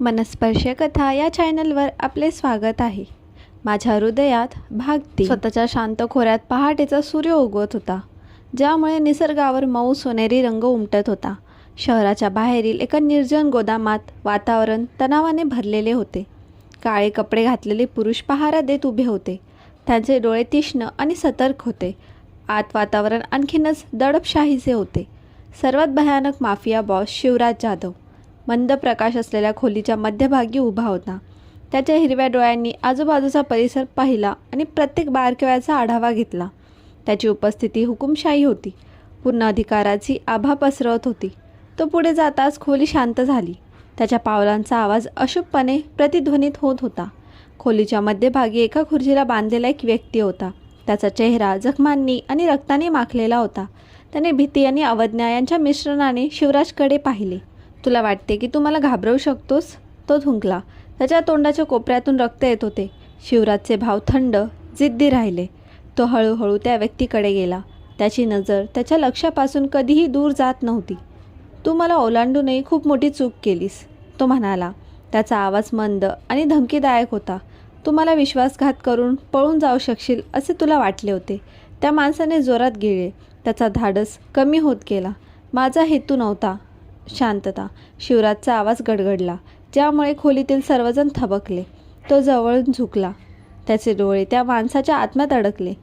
मनस्पर्श कथा या चॅनलवर आपले स्वागत आहे. माझ्या हृदयात भागती स्वतःच्या शांत खोऱ्यात पहाटेचा सूर्य उगवत होता. ज्यामुळे निसर्गावर मऊ सोनेरी रंग उमटत होता. शहराच्या बाहेरील एका निर्जन गोदामात वातावरण तणावाने भरलेले होते. काळे कपडे घातलेले पुरुष पहारा देत उभे होते. त्यांचे डोळे तीक्ष्ण आणि सतर्क होते. आत वातावरण आणखीनच दडपशाहीचे होते. सर्वात भयानक माफिया बॉस शिवराज जाधव. मंद प्रकाश असलेल्या खोलीच्या मध्यभागी उभा होता. त्याच्या हिरव्या डोळ्यांनी आजूबाजूचा परिसर पाहिला आणि प्रत्येक बारकेव्याचा आढावा घेतला. त्याची उपस्थिती हुकुमशाही होती. पूर्ण अधिकाराची आभा पसरवत होती. तो पुढे जाताच खोली शांत झाली. त्याच्या पावलांचा आवाज अशुभपणे प्रतिध्वनित होत होता. खोलीच्या मध्यभागी एका खुर्चीला बांधलेला एक व्यक्ती होता. त्याचा चेहरा जखमांनी आणि रक्ताने माखलेला होता. त्याने भीती आणि अवज्ञा यांच्या मिश्रणाने शिवराजकडे पाहिले. तुला वाटते की तू मला घाबरवू शकतोस? तो थुंकला त्याच्या तोंडाच्या कोपऱ्यातून रक्त येत होते. शिवराजचे भाव थंड जिद्दी राहिले. तो हळूहळू त्या व्यक्तीकडे गेला. त्याची नजर त्याच्या लक्षापासून कधीही दूर जात नव्हती. तू मला ओलांडूनही खूप मोठी चूक केलीस तो म्हणाला. त्याचा आवाज मंद आणि धमकीदायक होता. तू मला विश्वासघात करून पळून जाऊ शकशील असे तुला वाटले होते. त्या माणसाने जोरात गिळले. त्याचा धाडस कमी होत गेला. माझा हेतू नव्हता. शांतता. शिवराजचा आवाज गडगडला. ज्यामुळे खोलीतील सर्वजण थबकले. तो जवळून झुकला. त्याचे डोळे त्या माणसाच्या आत्म्यात अडकले.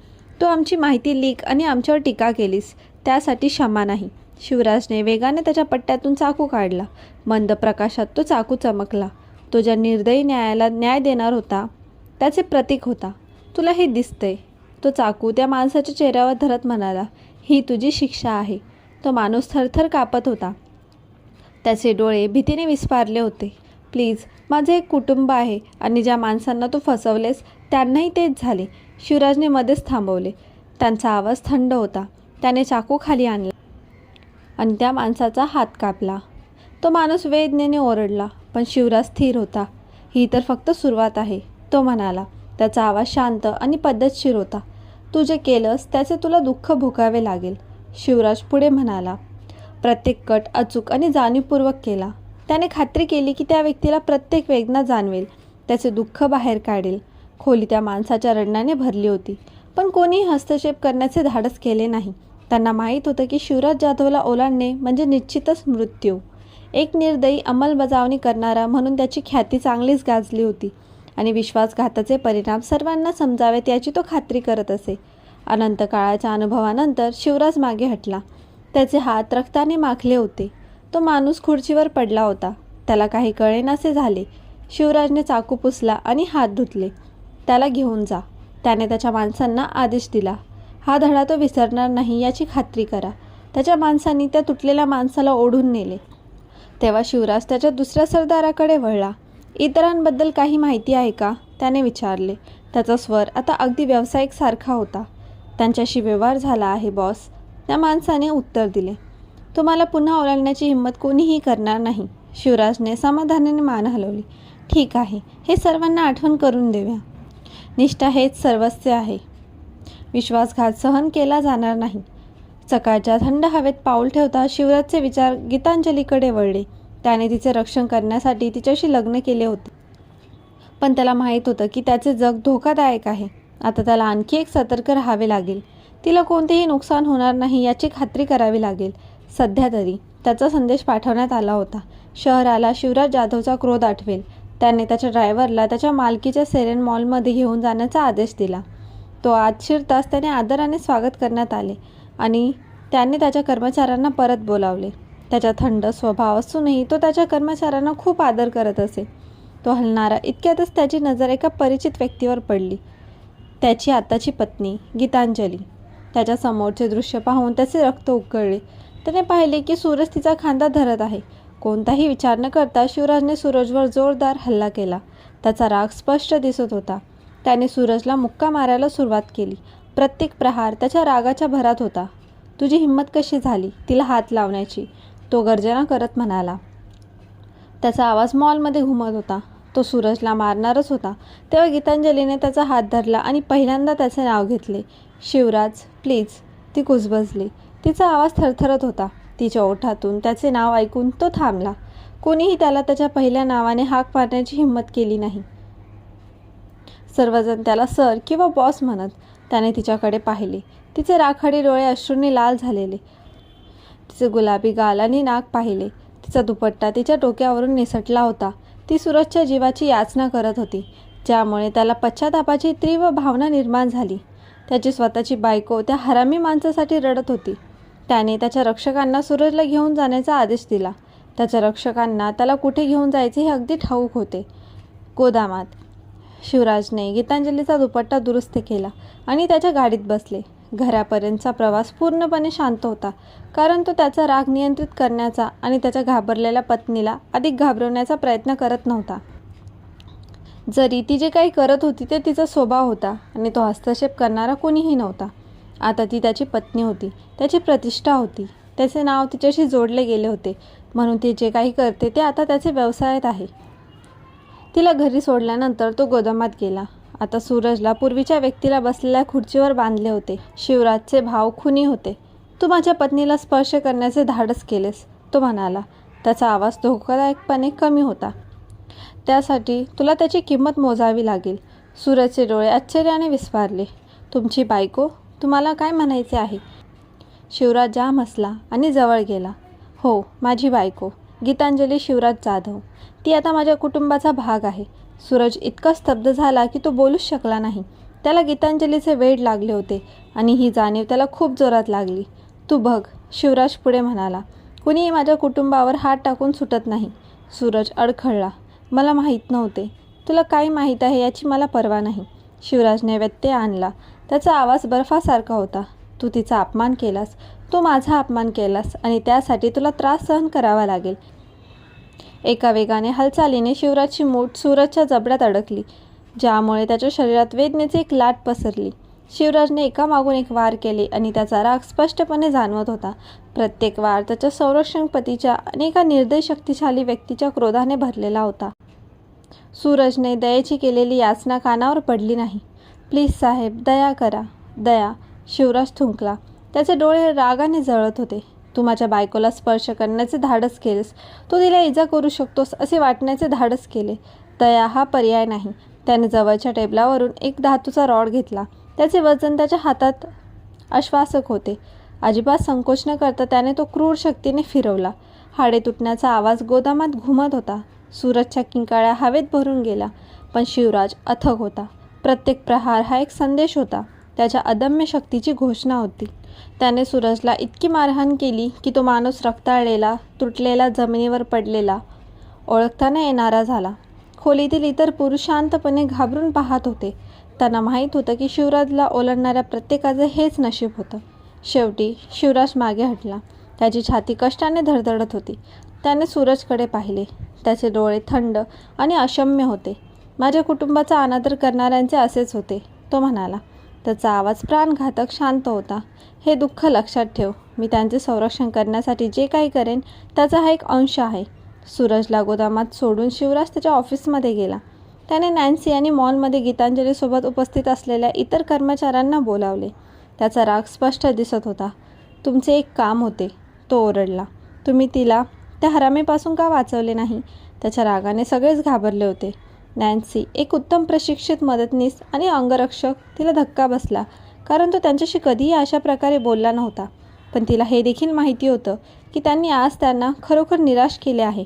तो आमची माहिती लीक आणि आमच्यावर टीका केलीस. त्यासाठी क्षमा नाही. शिवराजने वेगाने त्याच्या पट्ट्यातून चाकू काढला. मंद प्रकाशात तो चाकू चमकला. तो ज्या निर्दयी न्यायाला न्याय देणार होता त्याचे प्रतीक होता. तुला हे दिसतंय. तो चाकू त्या माणसाच्या चेहऱ्यावर धरत म्हणाला ही तुझी शिक्षा आहे. तो माणूस थरथर कापत होता. त्याचे डोळे भीतीने विस्फारले होते. प्लीज माझे एक कुटुंब आहे आणि ज्या माणसांना तू फसवलेस त्यांनाही तेच झाले. शिवराजने मध्येच थांबवले. त्यांचा आवाज थंड होता. त्याने चाकू खाली आणला आणि त्या माणसाचा हात कापला. तो माणूस वेदनेने ओरडला पण शिवराज स्थिर होता. ही तर फक्त सुरुवात आहे तो म्हणाला. त्याचा आवाज शांत आणि पद्धतशीर होता. तू जे केलंस त्याचे तुला दुःख भोगावे लागेल शिवराज पुढे म्हणाला. प्रत्येक कट अचूक आणि जाणीवपूर्वक केला. त्याने खात्री केली की त्या व्यक्तीला प्रत्येक वेदना जाणवेल त्याचे दुःख बाहेर काढेल. खोली त्या माणसाच्या रडण्याने भरली होती. पण कोणीही हस्तक्षेप करण्याचे धाडस केले नाही. त्यांना माहीत होतं की शिवराज जाधवला ओलांडणे म्हणजे निश्चितच मृत्यू. एक निर्दयी अंमलबजावणी करणारा म्हणून त्याची ख्याती चांगलीच गाजली होती आणि विश्वासघाताचे परिणाम सर्वांना समजावेत याची तो खात्री करत असे. अनंत काळाच्या अनुभवानंतर शिवराज मागे हटला. त्याचे हात रक्ताने माखले होते. तो माणूस खुर्चीवर पडला होता. त्याला काही कळेनासे झाले. शिवराजने चाकू पुसला आणि हात धुतले. त्याला घेऊन जा. त्याने त्याच्या माणसांना आदेश दिला. हा धडा तो विसरणार नाही याची खात्री करा. त्याच्या माणसांनी त्या तुटलेल्या माणसाला ओढून नेले. तेव्हा शिवराज त्याच्या दुसऱ्या सरदाराकडे वळला. इतरांबद्दल काही माहिती आहे का? त्याने विचारले. त्याचा स्वर आता अगदी व्यावसायिक सारखा होता. त्यांच्याशी व्यवहार झाला आहे बॉस. त्या माणसाने उत्तर दिले. तुम्हाला पुन्हा ओलांडण्याची हिंमत कोणीही करणार नाही. शिवराजने समाधानाने मान हलवली. ठीक आहे हे सर्वांना आठवण करून देऊया. निष्ठा हेच सर्वस्व आहे. विश्वासघात सहन केला जाणार नाही. सकाळच्या थंड हवेत पाऊल ठेवता शिवराजचे विचार गीतांजलीकडे वळले. त्याने तिचे रक्षण करण्यासाठी तिच्याशी लग्न केले होते. पण त्याला माहीत होतं की त्याचे जग धोकादायक आहे. आता त्याला आणखी एक सतर्क राहावे लागेल. तिला कोणतेही नुकसान होणार नाही याची खात्री करावी लागेल. सध्या तरी त्याचा संदेश पाठवण्यात आला होता. शहराला शिवराज जाधवचा क्रोध आठवेल. त्याने त्याच्या ड्रायव्हरला त्याच्या मालकीच्या सेरेन मॉलमध्ये घेऊन जाण्याचा आदेश दिला. तो आज शिरताच त्याने आदराने स्वागत करण्यात आले आणि त्याने त्याच्या कर्मचाऱ्यांना परत बोलावले. त्याचा थंड स्वभाव असूनही तो त्याच्या कर्मचाऱ्यांना खूप आदर करत असे. तो हलणारा इतक्यातच त्याची नजर एका परिचित व्यक्तीवर पडली. त्याची आताची पत्नी गीतांजली. त्याच्या समोरचे दृश्य पाहून त्याचे रक्त उकळले. त्याने पाहिले की सूरज तिचा खांदा धरत आहे. कोणताही विचार न करता शिवराजने सूरजवर जोरदार हल्ला केला. त्याचा राग स्पष्ट दिसत होता. त्याने सूरजला मुक्का मारायला सुरुवात केली. प्रत्येक प्रहार त्याच्या रागाच्या भरात होता. तुझी हिंमत कशी झाली? तिला हात लावण्याची तो गर्जना करत म्हणाला. त्याचा आवाज मॉलमध्ये घुमत होता. तो सूरजला मारणारच होता. तेव्हा गीतांजलीने त्याचा हात धरला आणि पहिल्यांदा त्याचे नाव घेतले. शिवराज प्लीज. ती कुजबजली. तिचा आवाज थरथरत होता. तिच्या ओठातून त्याचे नाव ऐकून तो थांबला. कोणीही त्याला त्याच्या पहिल्या नावाने हाक मारण्याची हिंमत केली नाही. सर्वजण त्याला सर किंवा बॉस म्हणत त्याने तिच्याकडे पाहिले. तिचे राखाडी डोळे अश्रूंनी लाल झालेले. तिचे गुलाबी गाल आणि नाक पाहिले. तिचा दुपट्टा तिच्या डोक्यावरून निसटला होता. ती सूरजच्या जीवाची याचना करत होती ज्यामुळे त्याला पश्चातापाची तीव्र भावना निर्माण झाली. त्याची स्वतःची बायको त्या हरामी माणसासाठी रडत होती. त्याने त्याच्या रक्षकांना सूरजला घेऊन जाण्याचा आदेश दिला. त्याच्या रक्षकांना त्याला कुठे घेऊन जायचे हे अगदी ठाऊक होते. गोदामात शिवराजने गीतांजलीचा दुपट्टा दुरुस्त केला आणि त्याच्या गाडीत बसले. घरापर्यंतचा प्रवास पूर्णपणे शांत होता. कारण तो त्याचा राग नियंत्रित करण्याचा आणि त्याच्या घाबरलेल्या पत्नीला अधिक घाबरवण्याचा प्रयत्न करत नव्हता. जरी ती जे काही करत होती ते तिचा स्वभाव होता आणि तो हस्तक्षेप करणारा कोणीही नव्हता. आता ती त्याची पत्नी होती. त्याची प्रतिष्ठा होती. त्याचे नाव तिच्याशी जोडले गेले होते. म्हणून ती जे काही करते ते आता त्याचे व्यवसायात आहे. तिला घरी सोडल्यानंतर तो गोदामात गेला. आता सूरजला पूर्वीच्या व्यक्तीला बसलेल्या खुर्चीवर बांधले होते. शिवराजचे भाव खुनी होते. तू माझ्या पत्नीला स्पर्श करण्याचे धाडस केलेस तो म्हणाला. त्याचा आवाज धोकादायकपणे कमी होता. त्यासाठी तुला त्याची किंमत मोजावी लागेल. सूरजचे डोळे आश्चर्याने विस्फारले. तुमची बायको? तुम्हाला काय म्हणायचे आहे? शिवराज जाम हसला आणि जवळ गेला. हो माझी बायको. गीतांजली शिवराज जाधव. ती आता माझ्या कुटुंबाचा भाग आहे. सूरज इतका स्तब्ध झाला की तो बोलूच शकला नाही. त्याला गीतांजलीचे वेड लागले होते आणि ही जाणीव त्याला खूप जोरात लागली. तू बघ शिवराज पुढे म्हणाला. कुणीही माझ्या कुटुंबावर हात टाकून सुटत नाही. सूरज अडखळला. मला माहीत नव्हते. तुला काय माहीत आहे याची मला पर्वा नाही. शिवराजने व्यत्यय आणला. त्याचा आवाज बर्फासारखा होता. तू तिचा अपमान केलास. तू माझा अपमान केलास आणि त्यासाठी तुला त्रास सहन करावा लागेल. एका वेगाने हालचालीने शिवराजची मूठ सूरजच्या जबड्यात अडकली ज्यामुळे त्याच्या शरीरात वेदनेची एक लाट पसरली. शिवराजने एकामागून एक वार केले आणि त्याचा राग स्पष्टपणे जाणवत होता. प्रत्येक वार त्याच्या संरक्षणपतीच्या पतीच्या अनेका निर्दय शक्तिशाली व्यक्तीच्या क्रोधाने भरलेला होता. सूरजने दयेची केलेली याचना कानावर पडली नाही. प्लीज साहेब दया करा दया. शिवराज थुंकला. त्याचे डोळे रागाने जळत होते. तू माझ्या बायकोला स्पर्श करण्याचे धाडस केलेस. तू तिला इजा करू शकतोस असे वाटण्याचे धाडस केले. दया हा पर्याय नाही. त्याने जवळच्या टेबलावरून एक धातूचा रॉड घेतला. त्याचे वजन त्याच्या हातात आश्वासक होते. अजिबात संकोच न करता त्याने तो क्रूर शक्तीने फिरवला. हाडे तुटण्याचा आवाज गोदामात घुमत होता. सूरजच्या किंकाळ्या हवेत भरून गेला पण शिवराज अथक होता. प्रत्येक प्रहार हा एक संदेश होता. त्याच्या अदम्य शक्तीची घोषणा होती. त्याने सूरजला इतकी मारहाण केली की तो माणूस रक्ताळलेला तुटलेला जमिनीवर पडलेला ओळखताना येणारा झाला. खोलीतील इतर पुरुष शांतपणे घाबरून पाहत होते. त्यांना माहीत होतं की शिवराजला ओलांडणाऱ्या प्रत्येकाचं हेच नशीब होतं. शेवटी शिवराज मागे हटला. त्याची छाती कष्टाने धडधडत होती. त्याने सूरजकडे पाहिले. त्याचे डोळे थंड आणि अशम्य होते. माझ्या कुटुंबाचा अनादर करणाऱ्यांचे असेच होते तो म्हणाला. त्याचा आवाज प्राणघातक शांत होता. हे दुःख लक्षात ठेव. मी त्यांचे संरक्षण करण्यासाठी जे काही करेन त्याचा हा एक अंश आहे. सूरजला गोदामात सोडून शिवराज त्याच्या ऑफिसमध्ये गेला. त्याने नॅन्सी आणि मॉलमध्ये गीतांजलीसोबत उपस्थित असलेल्या इतर कर्मचाऱ्यांना बोलावले. त्याचा राग स्पष्ट दिसत होता. तुमचे एक काम होते. तो ओरडला. तुम्ही तिला त्या हरामीपासून का वाचवले नाही? त्याच्या रागाने सगळेच घाबरले होते. नॅन्सी एक उत्तम प्रशिक्षित मदतनीस आणि अंगरक्षक तिला धक्का बसला कारण तो त्यांच्याशी कधीही अशा प्रकारे बोलला नव्हता. पण तिला हे देखील माहिती होतं की त्यांनी आज त्यांना खरोखर निराश केले आहे.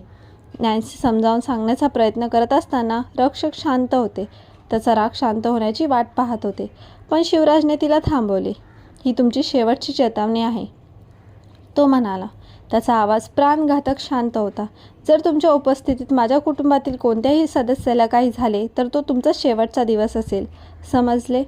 नॅन्सी समजावून सांगण्याचा प्रयत्न करत असताना रक्षक शांत होते. त्याचा राग शांत होण्याची वाट पाहत होते. पण शिवराजने तिला थांबवले. ही तुमची शेवटची चेतावणी आहे तो म्हणाला. त्याचा आवाज प्राणघातक शांत होता. जर तुमच्या उपस्थितीत माझ्या कुटुंबातील कोणत्याही सदस्याला काही झाले तर तो तुमचा शेवटचा दिवस असेल. समजले?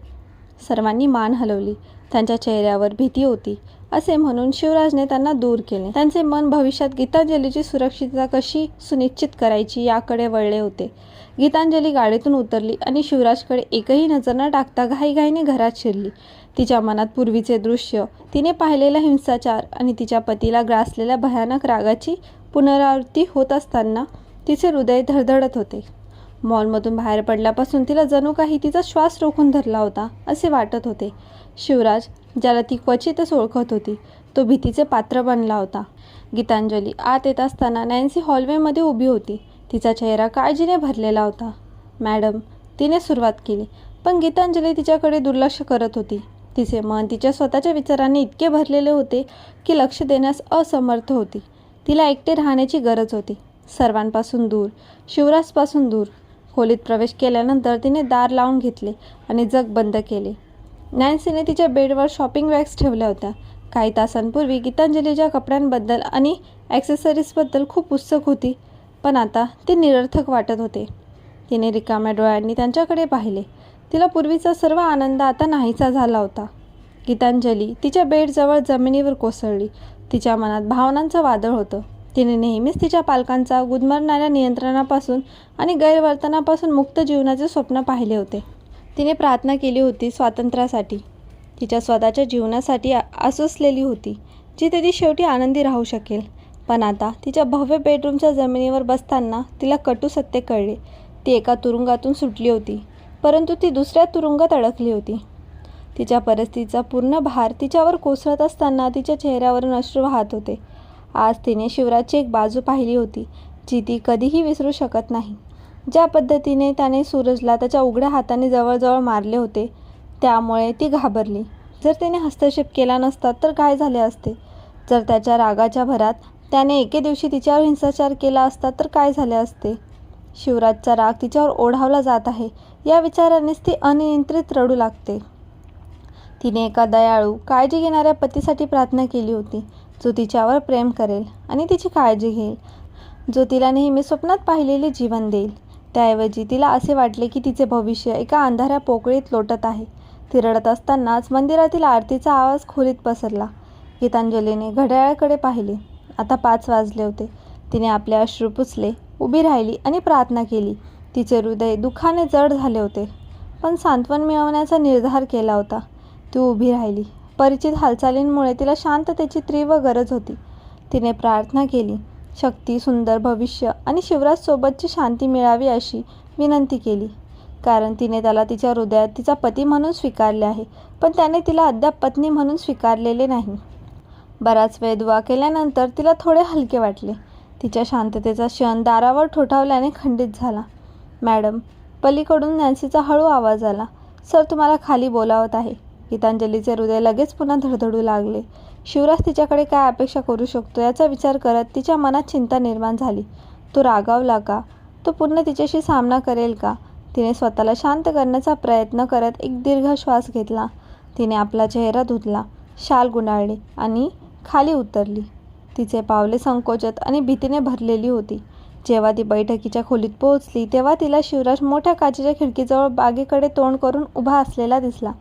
सर्वांनी मान हलवली. त्यांच्या चेहऱ्यावर भीती होती. असे म्हणून शिवराजने त्यांना दूर केले. त्यांचे मन भविष्यात गीतांजलीची सुरक्षितता कशी सुनिश्चित करायची याकडे वळले होते. गीतांजली गाडीतून उतरली आणि शिवराजकडे एकही नजर न टाकता घाईघाईने घरात शिरली. तिच्या मनात पूर्वीचे दृश्य तिने पाहिलेला हिंसाचार आणि तिच्या पतीला ग्रासलेल्या भयानक रागाची पुनरावृत्ती होत असताना तिचे हृदय धडधडत होते. मॉलमधून बाहेर पडल्यापासून तिला जणू काही तिचा श्वास रोखून धरला होता असे वाटत होते. शिवराज ज्याला ती क्वचितच ओळखत होती तो भीतीचे पात्र बनला होता. गीतांजली आत येत असताना नॅन्सी हॉलवेमध्ये उभी होती. तिचा चेहरा काळजीने भरलेला होता. मॅडम तिने सुरुवात केली पण गीतांजली तिच्याकडे दुर्लक्ष करत होती. तिचे मन तिच्या स्वतःच्या विचारांनी इतके भरलेले होते की लक्ष देण्यास असमर्थ होती. तिला एकटे राहण्याची गरज होती. सर्वांपासून दूर शिवराजपासून दूर. खोलीत प्रवेश केल्यानंतर तिने दार लावून घेतले आणि जग बंद केले. नॅन्सीने तिच्या बेडवर शॉपिंग बॅग्स ठेवल्या होत्या. काही तासांपूर्वी गीतांजलीच्या कपड्यांबद्दल आणि ॲक्सेसरीजबद्दल खूप उत्सुक होती पण आता ते निरर्थक वाटत होते. तिने रिकाम्या डोळ्यांनी त्यांच्याकडे पाहिले. तिला पूर्वीचा सर्व आनंद आता नाहीसा झाला होता. गीतांजली तिच्या बेडजवळ जमिनीवर कोसळली. तिच्या मनात भावनांचं वादळ होतं. तिने नेहमीच तिच्या पालकांचा गुदमरणाऱ्या नियंत्रणापासून आणि गैरवर्तनापासून मुक्त जीवनाचे स्वप्न पाहिले होते. तिने प्रार्थना केली होती स्वातंत्र्यासाठी. तिच्या स्वतःच्या जीवनासाठी असुसलेली आसुसलेली होती जिथे ती शेवटी आनंदी राहू शकेल. पण आता तिच्या भव्य बेडरूमच्या जमिनीवर बसताना तिला कटू सत्य कळले. ती एका तुरुंगातून सुटली होती. परंतु ती दुसऱ्या तुरुंगात अडकली होती. तिच्या परिस्थितीचा पूर्ण भार तिच्यावर कोसळत असताना तिच्या चेहऱ्यावरून अश्रू वाहत होते. आज तिने शिवराजची एक बाजू पाहिली होती जी ती कधीही विसरू शकत नाही. ज्या पद्धतीने त्याने सूरजला त्याच्या उघड्या हाताने जवळजवळ मारले होते त्यामुळे ती घाबरली. जर तिने हस्तक्षेप केला नसता तर काय झाले असते? जर त्याच्या रागाच्या भरात त्याने एके दिवशी तिच्यावर हिंसाचार केला असता तर काय झाले असते? शिवराजचा राग तिच्यावर ओढावला जात आहे. या विचारानेच ती अनियंत्रित रडू लागते. तिने एका दयाळू काळजी घेणाऱ्या पतीसाठी प्रार्थना केली होती. जो तिच्यावर प्रेम करेल आणि तिची काळजी घेईल. जो तिला नेहमी स्वप्नात पाहिलेले जीवन देईल. त्याऐवजी तिला असे वाटले की तिचे भविष्य एका अंधाऱ्या पोकळीत लोटत आहे. ती रडत असतानाच मंदिरातील आरतीचा आवाज खोलीत पसरला. गीतांजलीने घड्याळाकडे पाहिले. आता पाच वाजले होते. तिने आपले अश्रू पुसले उभी राहिली आणि प्रार्थना केली. तिचे हृदय दुःखाने जड झाले होते. पण सांत्वन मिळवण्याचा निर्धार केला होता. ती उभी राहिली. परिचित हालचालींमुळे तिला शांततेची तीव्र गरज होती. तिने प्रार्थना केली. शक्ती सुंदर भविष्य आणि शिवराजसोबतची शांती मिळावी अशी विनंती केली. कारण तिने त्याला तिच्या हृदयात तिचा पती म्हणून स्वीकारले आहे पण त्याने तिला अद्याप पत्नी म्हणून स्वीकारलेले नाही. बराच वेळ दुवा केल्यानंतर तिला थोडे हलके वाटले. तिच्या शांततेचा क्षण दारावर ठोठावल्याने खंडित झाला. मॅडम पलीकडून नॅन्सीचा हळू आवाज आला. सर तुम्हाला खाली बोलावत आहे. गीतांजलीचे हृदय लगेच पुन्हा धडधडू लागले. शिवराज तिच्याकडे काय अपेक्षा करू शकतो याचा विचार करत तिच्या मनात चिंता निर्माण झाली. तो रागावला का? तो पुन्हा तिच्याशी सामना करेल का? तिने स्वतःला शांत करण्याचा प्रयत्न करत एक दीर्घ श्वास घेतला. तिने आपला चेहरा धुतला शाल गुंडाळली आणि खाली उतरली. तिचे पावले संकोचत आणि भीतीने भरलेली होती. जेव्हा ती बैठकीच्या खोलीत पोहोचली तेव्हा तिला शिवराज मोठ्या काचेच्या खिडकीजवळ बागेकडे तोंड करून उभा असलेला दिसला.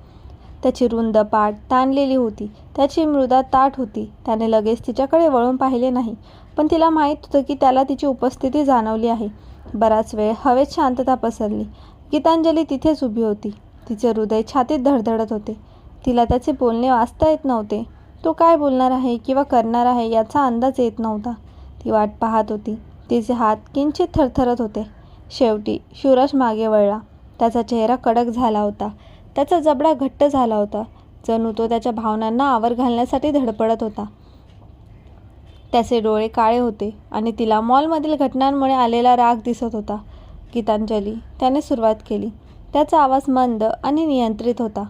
त्याची रुंद पाठ ताणलेली होती. त्याची मृदा ताट होती. त्याने लगेच तिच्याकडे वळून पाहिले नाही. पण तिला माहीत होतं की त्याला तिची उपस्थिती जाणवली आहे. बराच वेळ हवेत शांतता पसरली. गीतांजली तिथेच उभी होती. तिचे हृदय छातीत धडधडत होते. तिला त्याचे बोलणे वाचता येत नव्हते. तो काय बोलणार आहे किंवा करणार आहे याचा अंदाज येत नव्हता. ती वाट पाहत होती. तिचे हात किंचित थरथरत होते. शेवटी शिवराज मागे वळला. त्याचा चेहरा कडक झाला होता. त्याचा जबडा घट्ट झाला होता. जणू तो त्याच्या भावनांना आवर घालण्यासाठी धडपडत होता. त्याचे डोळे काळे होते आणि तिला मॉलमधील घटनांमुळे आलेला राग दिसत होता. गीतांजली त्याने सुरुवात केली. त्याचा आवाज मंद आणि नियंत्रित होता.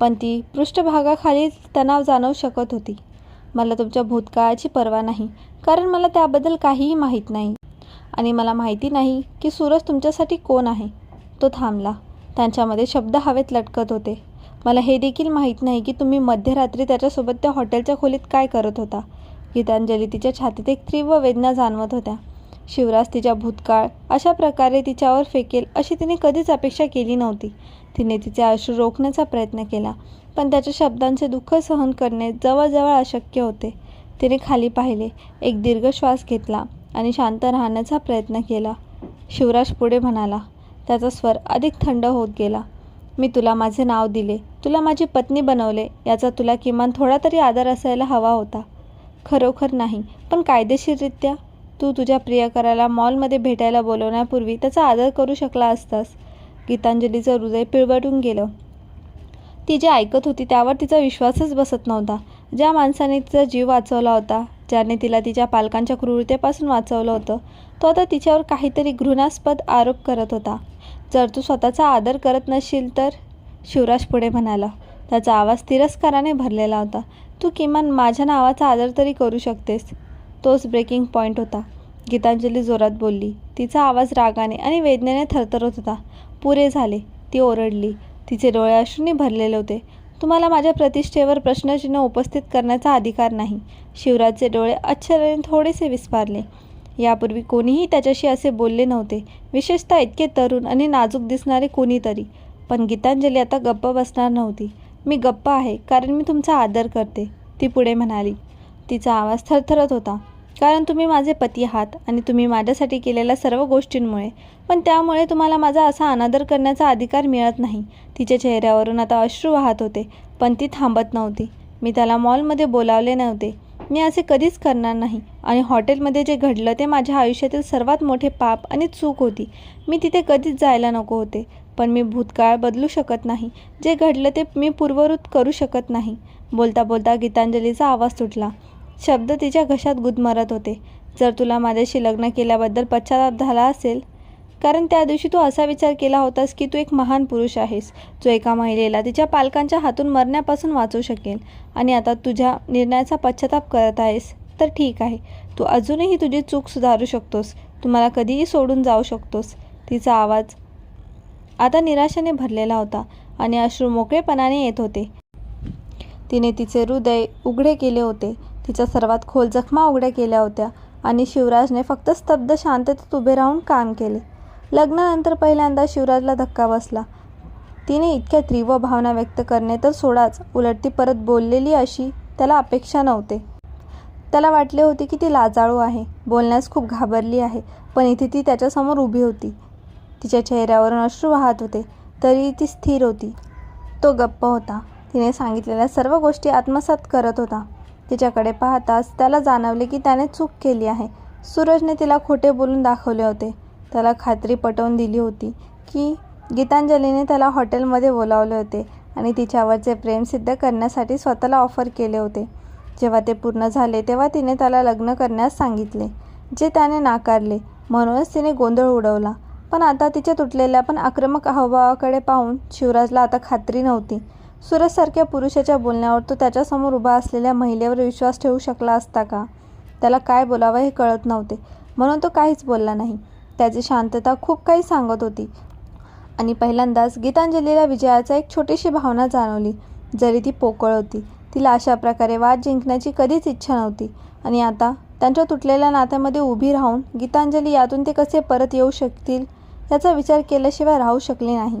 पण ती पृष्ठभागाखाली तणाव जाणवू शकत होती. मला तुमच्या भूतकाळाची पर्वा नाही. कारण मला त्याबद्दल काहीही माहीत नाही. आणि मला माहिती नाही की सूरज तुमच्यासाठी कोण आहे. तो थांबला. त्यांच्यामध्ये शब्द हवेत लटकत होते. मला हे देखील माहीत नाही की तुम्ही मध्यरात्री त्याच्यासोबत त्या हॉटेलच्या खोलीत काय करत होता. गीतांजली तिच्या छातीत एक तीव्र वेदना जाणवत होत्या. शिवराज तिच्या भूतकाळ अशा प्रकारे तिच्यावर फेकेल अशी तिने कधीच अपेक्षा केली नव्हती. तिने तिचे अश्रू रोखण्याचा प्रयत्न केला पण त्याच्या शब्दांचे दुःख सहन करणे जवळजवळ अशक्य होते. तिने खाली पाहिले. एक दीर्घ श्वास घेतला. आणि शांत राहण्याचा प्रयत्न केला. शिवराज पुढे म्हणाला त्याचा स्वर अधिक थंड होत गेला. मी तुला माझे नाव दिले. तुला माझी पत्नी बनवले. याचा तुला किमान थोडा तरी आदर असायला हवा होता. खरोखर नाही पण कायदेशीररित्या. तू तुझ्या प्रियकराला मॉलमध्ये भेटायला बोलवण्यापूर्वी त्याचा आदर करू शकला असतास. गीतांजलीचं हृदय पिळवटून गेलं. ती जे ऐकत होती त्यावर तिचा विश्वासच बसत नव्हता. ज्या माणसाने तिचा जीव वाचवला होता ज्याने तिला तिच्या पालकांच्या क्रूरतेपासून वाचवलं होतं तो आता तिच्यावर काहीतरी घृणास्पद आरोप करत होता. जर तू स्वतःचा आदर करत नसशील तर? शिवराज पुढे म्हणाला. त्याचा आवाज तिरस्काराने भरलेला होता. तू किमान माझ्या नावाचा आदर तरी करू शकतेस. तोच ब्रेकिंग पॉईंट होता. गीतांजली जोरात बोलली. तिचा आवाज रागाने आणि वेदनेने थरथरत होता. पुरे झाले. ती ओरडली. तिचे डोळे अश्रूंनी भरलेले होते. तुम्हाला माझ्या प्रतिष्ठेवर प्रश्नचिन्ह उपस्थित करण्याचा अधिकार नाही. शिवराजचे डोळे आश्चर्याने थोडेसे विस्फारले. यापूर्वी कोणीही त्याच्याशी असे बोलले नव्हते. विशेषतः इतके तरुण आणि नाजूक दिसणारे कोणीतरी. पण गीतांजली आता गप्प बसणार नव्हती. मी गप्प आहे कारण मी तुमचा आदर करते ती पुढे म्हणाली. तिचा आवाज थरथरत होता. कारण तुम्ही माझे पती आहात आणि तुम्ही माझ्यासाठी केलेल्या सर्व गोष्टींमुळे. पण त्यामुळे तुम्हाला माझा असा अनादर करण्याचा अधिकार मिळत नाही. तिच्या चेहऱ्यावरून आता अश्रू वाहत होते पण ती थांबत नव्हती. मी त्याला मॉलमध्ये बोलावले नव्हते. मी असे कधीच करणार नाही आणि हॉटेलमध्ये जे घडलं ते माझ्या आयुष्यातील सर्वात मोठे पाप आणि चूक होती. मी तिथे कधीच जायला नको होते पण मी भूतकाळ बदलू शकत नाही. जे घडलं ते मी पूर्ववृत्त करू शकत नाही. बोलता बोलता गीतांजलीचा आवाज सुटला शब्द तिच्या घशात गुदमरत होते. जर तुला माझ्याशी लग्न केल्याबद्दल पश्चाताप झाला असेल कारण त्या दिवशी तू असा विचार केला होतास की तू एक महान पुरुष आहेस. जो एका महिलेला तिच्या पालकांच्या हातून मरण्यापासून वाचू शकेल आणि आता तुझ्या निर्णयाचा पश्चाताप करत आहेस तर ठीक आहे. तू अजूनही तुझी चूक सुधारू शकतोस. तू मला कधीही सोडून जाऊ शकतोस. तिचा आवाज आता निराशेने भरलेला होता आणि अश्रू मोकळेपणाने येत होते. तिने तिचे हृदय उघडे केले होते. तिच्या सर्वात खोल जखमा उघड्या केल्या होत्या आणि शिवराजने फक्त स्तब्ध शांततेत उभे राहून काम केले. लग्नानंतर पहिल्यांदा शिवराजला धक्का बसला. तिने इतक्या तीव्र भावना व्यक्त करणे तर सोडाच उलट ती परत बोललेली अशी त्याला अपेक्षा नव्हते. त्याला वाटले होते की ती लाजाळू आहे बोलण्यास खूप घाबरली आहे पण इथे ती त्याच्यासमोर उभी होती. तिच्या चेहऱ्यावरून अश्रू वाहत होते तरी ती स्थिर होती. तो गप्प होता. तिने सांगितलेल्या सर्व गोष्टी आत्मसात करत होता. तिच्याकडे पाहताच त्याला जाणवले की त्याने चूक केली आहे. सूरजने तिला खोटे बोलून दाखवले होते. त्याला खात्री पटवून दिली होती की गीतांजलीने त्याला हॉटेलमध्ये बोलावले होते आणि तिच्यावरचे प्रेम सिद्ध करण्यासाठी स्वतःला ऑफर केले होते. जेव्हा ते पूर्ण झाले तेव्हा तिने त्याला लग्न करण्यास सांगितले जे त्याने नाकारले. म्हणूनच तिने गोंधळ उडवला. पण आता तिच्या तुटलेल्या पण आक्रमक हावभावाकडे पाहून शिवराजला आता खात्री नव्हती. सूरजसारख्या पुरुषाच्या बोलण्यावर तो त्याच्यासमोर उभा असलेल्या महिलेवर विश्वास ठेवू शकला असता का? त्याला काय बोलावं हे कळत नव्हते. म्हणून तो काहीच बोलला नाही. त्याची शांतता खूप काही सांगत होती. आणि पहिल्यांदाच गीतांजलीला विजयाचा एक छोटीशी भावना जाणवली. जरी ती पोकळ होती तिला अशा प्रकारे वाद जिंकण्याची कधीच इच्छा नव्हती. आणि आता त्यांच्या तुटलेल्या नात्यामध्ये उभी राहून गीतांजली यातून ते कसे परत येऊ शकतील याचा विचार केल्याशिवाय राहू शकले नाही.